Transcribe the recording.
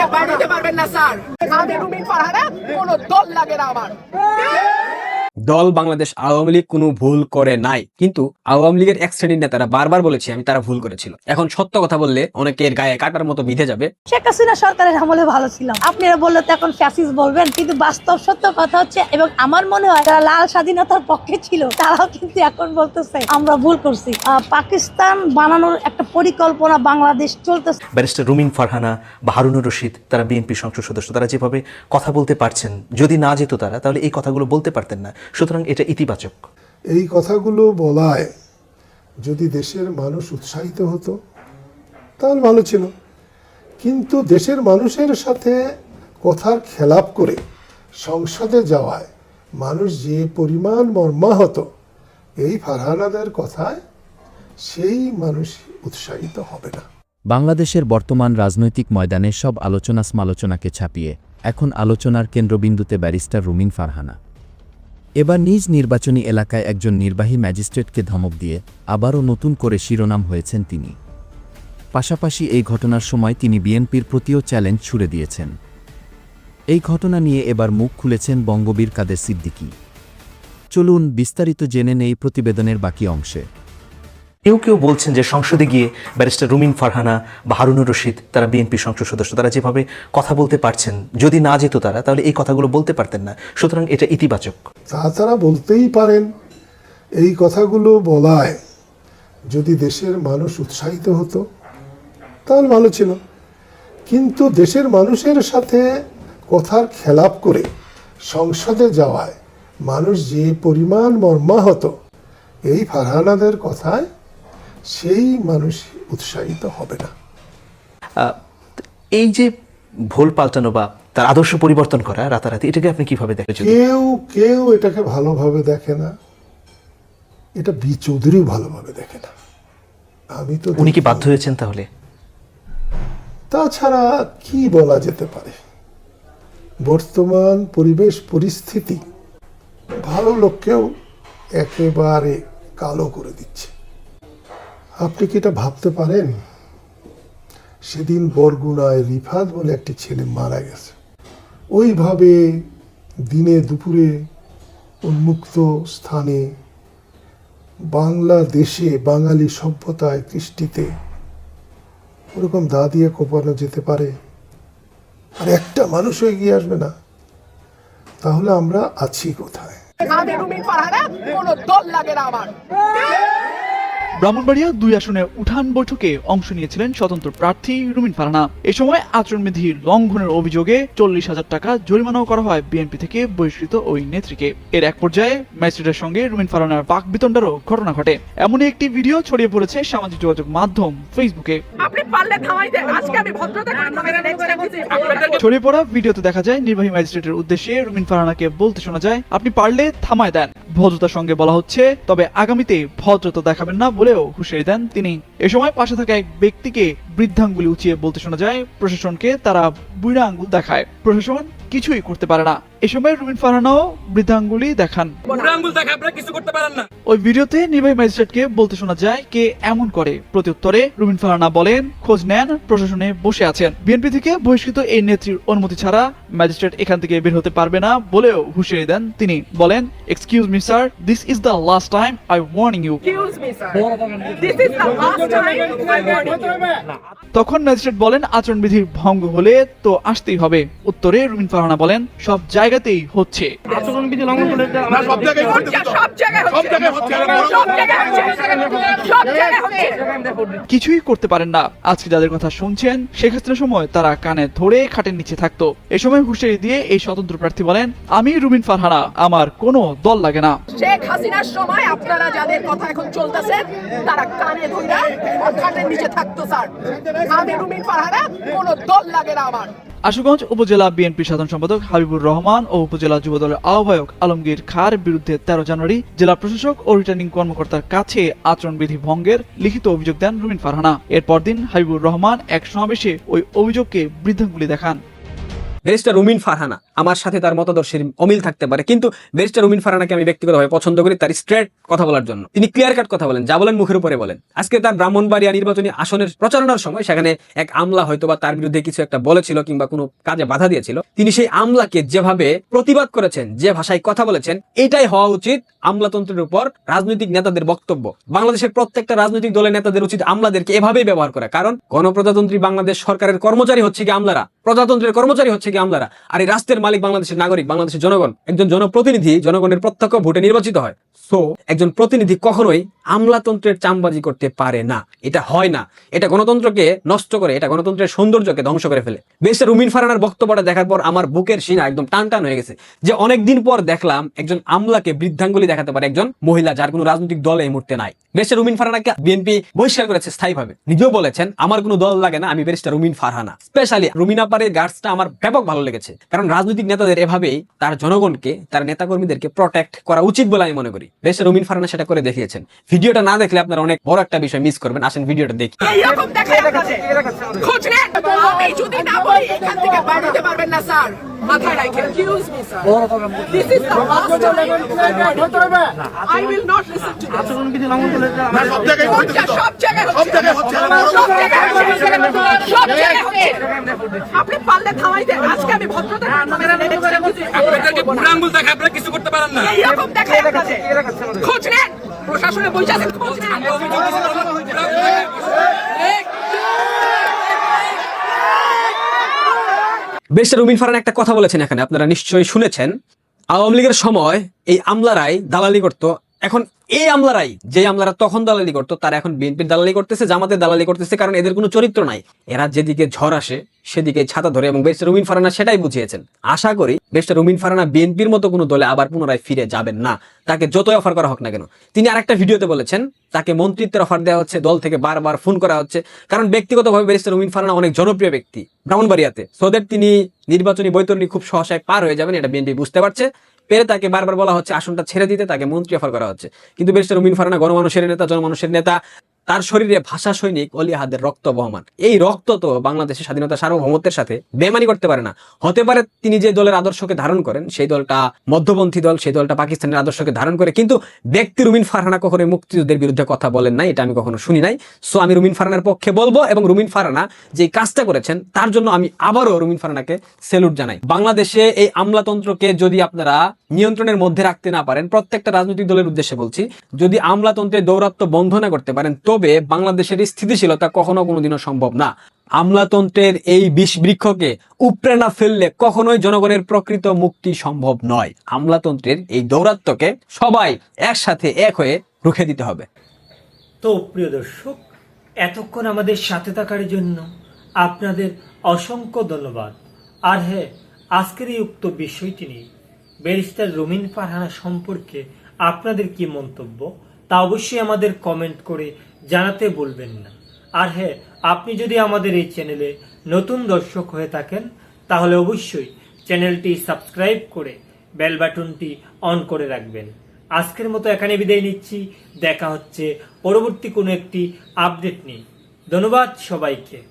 আমাকে বানাতে পারবেন না স্যার। আমি রুমিন ফারহানা কোনো দল লাগে না আমার। দল বাংলাদেশ আওয়ামী লীগ কোনো ভুল করে নাই। কিন্তু আওয়ামী লীগের এক শ্রেণির নেতারা বারবার বলেছে আমি তারা ভুল করেছিল। এখন সত্য কথা বললে অনেকের গায়ে কাটার মতো বিধে যাবে। শেখ হাসিনা সরকারের আমলে ভালো ছিলাম। আপনারা বললে তো এখন ফ্যাসিস বলবেন কিন্তু বাস্তব সত্য কথা হচ্ছে এবং আমার মনে হয় যারা লাল স্বাধীনতার পক্ষে ছিল তারাও কিন্তু এখন বলতেছে আমরা ভুল করছি। পাকিস্তান বানানোর একটা পরিকল্পনা বাংলাদেশ চলতেছে। ব্যারিস্টার রুমিন ফারহানা বা হারুনুর রশিদ তারা বিএনপি সংসদ সদস্য তারা যেভাবে কথা বলতে পারছেন যদি না যেত তারা তাহলে এই কথাগুলো বলতে পারতেন না। সুতরাং এটা ইতিবাচক। এই কথাগুলো বলায় যদি দেশের মানুষ উৎসাহিত হতো তাহলে ভালো ছিল। কিন্তু দেশের মানুষের সাথে কথার খেলাপ করে সংসদে যাওয়ায় মানুষ যে পরিমাণ মর্মাহত এই ফারহানাদের কথায় সেই মানুষ উৎসাহিত হবে না। বাংলাদেশের বর্তমান রাজনৈতিক ময়দানে সব আলোচনা সমালোচনাকে ছাপিয়ে এখন আলোচনার কেন্দ্রবিন্দুতে ব্যারিস্টার রুমিন ফারহানা। এবার নিজ নির্বাচনী এলাকায় একজন নির্বাহী ম্যাজিস্ট্রেটকে ধমক দিয়ে আবারও নতুন করে শিরোনাম হয়েছেন তিনি। পাশাপাশি এই ঘটনার সময় তিনি বিএনপির প্রতিও চ্যালেঞ্জ ছুড়ে দিয়েছেন। এই ঘটনা নিয়ে এবার মুখ খুলেছেন বঙ্গবীর কাদের সিদ্দিকি। চলুন বিস্তারিত জেনে নেই প্রতিবেদনের বাকি অংশে। কেউ কেউ বলছেন যে সংসদে গিয়ে ব্যারিস্টার রুমিন ফারহানা বা হারুনুর রশিদ, তারা বিএনপি সংসদ সদস্য, তারা যেভাবে কথা বলতে পারছেন, যদি না যেত তারা, তাহলে এই কথাগুলো বলতে পারতেন না। সুতরাং এটা ইতিবাচক। তা তারা বলতেই পারেন, এই কথাগুলো বলায় যদি দেশের মানুষ উৎসাহিত হতো, তাহলে ভালো ছিল। কিন্তু দেশের মানুষের সাথে কথার খেলাপ করে সংসদে যাওয়ায় মানুষ যে পরিমাণ মর্মাহত, এই ফারহানাদের কথায় সেই মানুষ উৎসাহিত হবে না। এই যে ভুল পাল্টানো বা তার আদর্শ পরিবর্তন করা রাতারাতি এটাকে আপনি কীভাবে দেখেন? কেউ কেউ এটাকে ভালোভাবে দেখে না। এটা বি চৌধুরীও ভালোভাবে দেখে না। আমি তো উনি কি বাধ্য হয়েছেন তাহলে? তাছাড়া কি বলা যেতে পারে? বর্তমান পরিবেশ পরিস্থিতি ভালো লোককেও একেবারে কালো করে দিচ্ছে। আপনি কি এটা ভাবতে পারেন? সেদিন বরগুনায় রিফাত বলে একটি ছেলে মারা গেছে। ওইভাবে দিনে দুপুরে উন্মুক্ত স্থানে বাংলাদেশে বাঙালি সভ্যতায় কৃষ্টিতে ওরকম দা দিয়ে কোপানো যেতে পারে? আর একটা মানুষও এগিয়ে আসবে না? তাহলে আমরা আছি কোথায়? দল লাগে না আমার। ব্রাহ্মণবাড়িয়া দুই আসনে উঠান বৈঠকে অংশ নিয়েছিলেন স্বতন্ত্র প্রার্থী রুমিন ফারানা। এ সময় আচরণবিধি লঙ্ঘনের অভিযোগে চল্লিশ হাজার টাকা জরিমানাও করা হয় বিএনপি থেকে বহিষ্কৃত ওই নেত্রীকে। এর এক পর্যায়ে ম্যাজিস্ট্রেটের সঙ্গে রুমিন ফারানার বাক বিতণ্ডারও ঘটনা ঘটে। এমনই একটি ভিডিও ছড়িয়ে পড়েছে সামাজিক যোগাযোগ মাধ্যম ফেসবুকে। আপনি পারলে আজকে আমি ভদ্রতা করে থামাই দেন next time বলছি, আপনাদেরকে ছড়িয়ে পড়া ভিডিওতে দেখা যায় নির্বাহী ম্যাজিস্ট্রেটের উদ্দেশ্যে রুমিন ফারানাকে বলতে শোনা যায় আপনি পারলে থামায় দেন। ভদ্রতার সঙ্গে বলা হচ্ছে, তবে আগামীতে ভদ্রতা দেখাবেন না বলেও হুঁশিয়ারি দেন তিনি। এ সময় পাশে থাকা এক ব্যক্তিকে বৃদ্ধাঙ্গুলি উঁচিয়ে বলতে শোনা যায়, প্রশাসনকে তারা বুড়া আঙ্গুল দেখায়। প্রশাসন কিছুই করতে পারে না। এ সময় রুমিন ফারহানাও বৃদ্ধাঙ্গুলি দেখান। ওই ভিডিওতে নির্বাহী ম্যাজিস্ট্রেটকে বলতে শোনা যায় কে এমন করে। প্রত্যুত্তরে রুমিন ফারহানা বলেন খোঁজ নেন প্রশাসনে বসে আছেন। বিএনপি থেকে বহিষ্কৃত এই নেত্রীর অনুমতি ছাড়া ম্যাজিস্ট্রেট এখান থেকে বের হতে পারবে না বলেও হুঁশিয়ারি দেন তিনি। বলেন excuse me sir this is the last time I warning you. তখন ম্যাজিস্ট্রেট বলেন আচরণবিধির ভঙ্গ হলে তো আসতেই হবে। উত্তরে রুমিন ফারহানা বলেন সব জায়গাতেই হচ্ছে। সব জায়গায় হচ্ছে সব জায়গায় সব জায়গায় সব জায়গায় কিছুই করতে পারেন না। আজকে যাদের কথা শুনছেন শেখ হাসিনার সময় তারা কানে ধরে খাটের নিচে থাকতো। এ সময় হুঁশিয়ারি দিয়ে এই স্বতন্ত্র প্রার্থী বলেন আমি রুমিন ফারহানা আমার কোনো দল লাগে না। শেখ হাসিনার সময় আপনারা যাদের কথা এখন চলতেছে তারা কানে আর খাটের নিচে থাকতো স্যার। আমি রুমিন ফারহানা কোনো দল লাগে না আমার। আশুগঞ্জ উপজেলা বিএনপি সাধারণ সম্পাদক হাবিবুর রহমান ও উপজেলা যুবদলের আহ্বায়ক আলমগীর খার বিরুদ্ধে তেরো জানুয়ারি জেলা প্রশাসক ও রিটার্নিং কর্মকর্তার কাছে আচরণবিধি ভঙ্গের লিখিত অভিযোগ দেন রুমিন ফারহানা। এরপর দিন হাবিবুর রহমান এক সমাবেশে ওই অভিযোগকে বৃদ্ধাঙ্গুলি দেখান। রুমিন ফারহানা আমার সাথে তার মতাদর্শের অমিল থাকতে পারে। কিন্তু ব্যারিস্টার উমিন ফারানাকে আমি ব্যক্তিগতভাবে পছন্দ করি তার স্ট্রেট কথা বলার জন্য। তিনি ক্লিয়ার কাট কথা বলেন, যা বলেন মুখের উপরে বলেন। আজকে তার ব্রাহ্মণবাড়িয়া নির্বাচনী আসনের প্রচারণার সময় সেখানে এক আমলা হয়তো বা তার বিরুদ্ধে কিছু একটা বলেছিল কিংবা কোনো কাজে বাধা দিয়েছিল। তিনি সেই আমলাকে যেভাবে প্রতিবাদ করেছেন, যে ভাষায় কথা বলেছেন, এটাই হওয়া উচিত আমলাতন্ত্রের উপর রাজনৈতিক নেতাদের বক্তব্য। বাংলাদেশের প্রত্যেকটা রাজনৈতিক দলের নেতাদের উচিত আমলাদেরকে এভাবেই ব্যবহার করা। কারণ গণপ্রজাতন্ত্রী বাংলাদেশ সরকারের কর্মচারী হচ্ছে কি আমলারা? প্রজাতন্ত্রের কর্মচারী হচ্ছে কি আমলারা? আর এই রাষ্ট্রের মালিক বাংলাদেশের নাগরিক, বাংলাদেশের জনগণ। একজন জনপ্রতিনিধি জনগণের প্রত্যক্ষ ভোটে নির্বাচিত হয়। সো একজন প্রতিনিধি কখনোই আমলাতন্ত্রের চামবাজি করতে পারে না। এটা হয় না। এটা গণতন্ত্রকে নষ্ট করে, এটা গণতন্ত্রের সৌন্দর্যকে ধ্বংস করে ফেলে। বেশটা রুমিন ফারানার বক্তব্যটা দেখার পর আমার বুকের সিনা একদম টান টান হয়ে গেছে। যে অনেকদিন পর দেখলাম একজন আমলাকে বৃদ্ধাঙ্গুলি দেখাতে পারে একজন মহিলা যার কোনো রাজনৈতিক দল এই মুহূর্তে নাই। বেশটা রুমিন ফারানাকে বিএনপি বহিষ্কার করেছে স্থায়ীভাবে। নিজেও বলেছেন, আমার কোনো দল লাগে না, আমি বেরিস্টার রুমিন ফারহানা। স্পেশালি রুমিনা পারের গার্ডসটা আমার ব্যাপক ভালো লেগেছে। কারণ রাজনৈতিক নেতাদের এভাবেই তার জনগণকে, তার নেতাকর্মীদেরকে প্রোটেক্ট করা উচিত বলে আমি মনে করি। বেশ রুমিন ফারানা সেটা করে দেখিয়েছেন। ভিডিওটা না দেখলে আপনারা অনেক বড় একটা বিষয় মিস করবেন। আসেন ভিডিওটা দেখি। না মাথায় রাখেন excuse me sir this is the last time I will not listen to this সব জায়গায় সব জায়গায় হচ্ছে সব জায়গায় হচ্ছে সব জায়গায় হচ্ছে আপনি পারলে থামাই দেন আজকে আমি ভদ্রতা আপনাদেরকে বুড়ো আঙ্গুল দেখে আপনারা কিছু করতে পারেন না এইরকম খোঁজ নেন প্রশাসনে বসে আছেন খোঁজ নেন বেশ রুমিন ফারান একটা কথা বলেছেন এখানে, আপনারা নিশ্চয়ই শুনেছেন। আওয়ামী লীগের সময় এই আমলারাই দালালি করতো এখন এই আমলারাই যে আমলারা তখন দালালি করতো, তারা এখন বিএনপির দালালি করতেছে, জামাতের দালালি করতেছে, কারণ এদের কোনো চরিত্র নাই। এরা যেদিকে ঝড় আসে, সেদিকে ছাতা ধরে এবং বেস্টার রুমিন ফারানা সেটাই বুঝিয়েছেন। আশা করি বেস্টার রুমিন ফারানা বিএনপির মতো কোনো দলে আবার পুনরায় ফিরে যাবেন না। তাকে যতই অফার করা হোক না কেন। তিনি আরেকটা ভিডিওতে বলেছেন, তাকে মন্ত্রিত্বের অফার দেওয়া হচ্ছে, দল থেকে বারবার ফোন করা হচ্ছে, কারণ ব্যক্তিগতভাবে ব্যারিস্টার রুমিন ফারানা অনেক জনপ্রিয় ব্যক্তি। ব্রাহ্মণবাড়িয়াতে। সোদের তিনি নির্বাচনী বৈতরণী খুব সহসায় পার হয়ে যাবেন, এটা বিএনপি বুঝতে পারছে। পেরে তাকে বারবার বলা হচ্ছে, আসনটা ছেড়ে দিতে তাকে মন্ত্রী অফার করা হচ্ছে। কিন্তু বেশ রুমিন ফারানা গণমানুষের নেতা, জনমানুষের নেতা তার শরীরে ভাষা সৈনিক অলি আহাদের রক্ত বহমান। এই রক্ত তো বাংলাদেশের স্বাধীনতা সার্বভৌমত্বের সাথে বেমানি করতে পারে না। হতে পারে তিনি যে দলের আদর্শকে ধারণ করেন, সেই দলটা মধ্যপন্থী দল, সেই দলটা পাকিস্তানের আদর্শকে ধারণ করে, কিন্তু ব্যক্তি রুমিন ফারহানা কখনোই মুক্তিযুদ্ধের বিরুদ্ধে কথা বলেন নাই, এটা আমি কখনো শুনি নাই। সো আমি রুমিন ফারহানার পক্ষে বলব এবং রুমিন ফারহানা যে কাজটা করেছেন, তার জন্য আমি আবারও রুমিন ফারহানাকে সেলুট জানাই। বাংলাদেশে এই আমলাতন্ত্রকে যদি আপনারা নিয়ন্ত্রণের মধ্যে রাখতে না পারেন, প্রত্যেকটা রাজনৈতিক দলের উদ্দেশ্যে বলছি, যদি আমলাতন্ত্রের দৌরাত্ম বন্ধ না করতে পারেন তবে বাংলাদেশের স্থিতিশীলতা কখনো কোনোদিনও সম্ভব না। আমলাতন্ত্রের এই বিষ বৃক্ষকে উপড়ে না ফেললে কখনোই জনগণের প্রকৃত মুক্তি সম্ভব নয়। আমলাতন্ত্রের এই দৌরাত্মকে সবাই একসাথে এক হয়ে রুখে দিতে হবে। তো প্রিয় দর্শক, এতক্ষণ আমাদের সাথে থাকার জন্য আপনাদের অসংখ্য ধন্যবাদ। আর হ্যাঁ আজকের এই উক্ত বিষয়টি নিয়ে ব্যারিস্টার রুমিন ফারহানা সম্পর্কে আপনাদের কি মন্তব্য তা অবশ্যই আমাদের কমেন্ট করে জানাতে বলবেন না। আর হ্যাঁ আপনি যদি আমাদের এই চ্যানেলে নতুন দর্শক হয়ে থাকেন, তাহলে অবশ্যই চ্যানেলটি সাবস্ক্রাইব করে বেল বাটনটি অন করে রাখবেন। আজকের মতো এখানে বিদায় নিচ্ছি। দেখা হচ্ছে পরবর্তী কোনো একটি আপডেট নিয়ে। ধন্যবাদ সবাইকে।